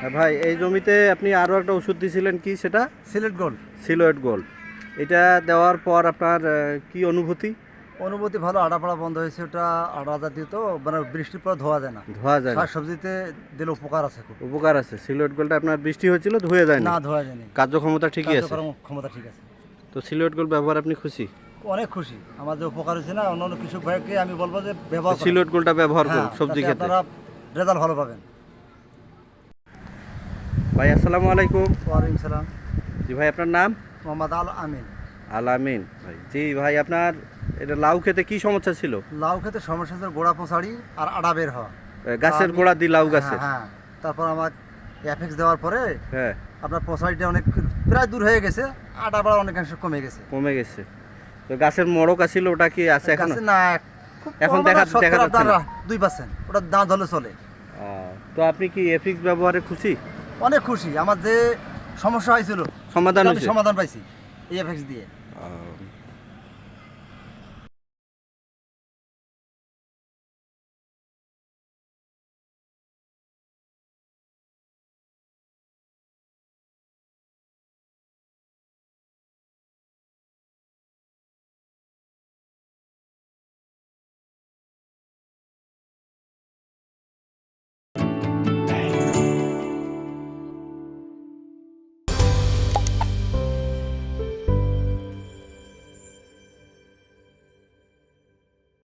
হ্যাঁ ভাই এই জমিতে আপনি আরও একটা ওষুধ দিয়েছিলেন কি সেটা? সিলেট গোল্ড। Silhouette gold. এটা দেওয়ার পর আপনার কি অনুভূতি? অনুভূতি ভালো আড়াপাড়া বন্ধ হয়েছে ওটা আড়া জাতীয় তো মানে বৃষ্টির পর ধোয়া যায় না। ধোয়া যায় না। শাক সবজিতে দিলে উপকার আছে খুব। উপকার আছে। সিলোয়েট গোল্ডটা আপনার বৃষ্টি হয়েছিল ধুয়ে যায় না না? ধোয়া যায়নি কার্যক্ষমতা ঠিকই আছে? ক্ষমতা ঠিক আছে। তো সিলোয়েট গোল্ড ব্যবহার আপনি খুশি? অনেক খুশি। আমার যে উপকার হয়েছে না অন্যান্য কৃষক ভাইকে আমি বলব যে ব্যবহার করেন। সিলোয়েট গোল্ডটা ব্যবহার করুন হ্যাঁ, সবজি ক্ষেত্রে। আপনারা রেজাল্ট ভালো পাবেন। ভাই আসসালামু আলাইকুম। ওয়ালাইকুম সালাম। জি ভাই আপনার নাম? মোহাম্মদ আল আমিন। আল আমিন ভাই জি ভাই আপনার এটা লাউ খেতে কি সমস্যা ছিল? লাউ খেতে সমস্যা ছিল গোড়া পচাড়ি আর আড়া বের হওয়া। গাছের গোড়া দিয়ে লাউ গাছে? হ্যাঁ, হ্যাঁ। তারপর আমার এফেক্স দেওয়ার পরে হ্যাঁ। আপনার পচাড়িটা অনেক প্রায় দূর হয়ে গেছে আটা বাড়া অনেকাংশ কমে গেছে। কমে গেছে। তো গাছের মড়ক আছিল ওটা কি আছে এখন? না এখন দেখা- দেখা যাচ্ছে না। দুই পার্সেন্ট ওটা দাঁত ধরলে চলে। তো আপনি কি এফিক্স ব্যবহারে খুশি? অনেক খুশি। আমার যে সমস্যা হয়েছিল সমাধান সমাধান পাইছি এই এফেক্স দিয়ে।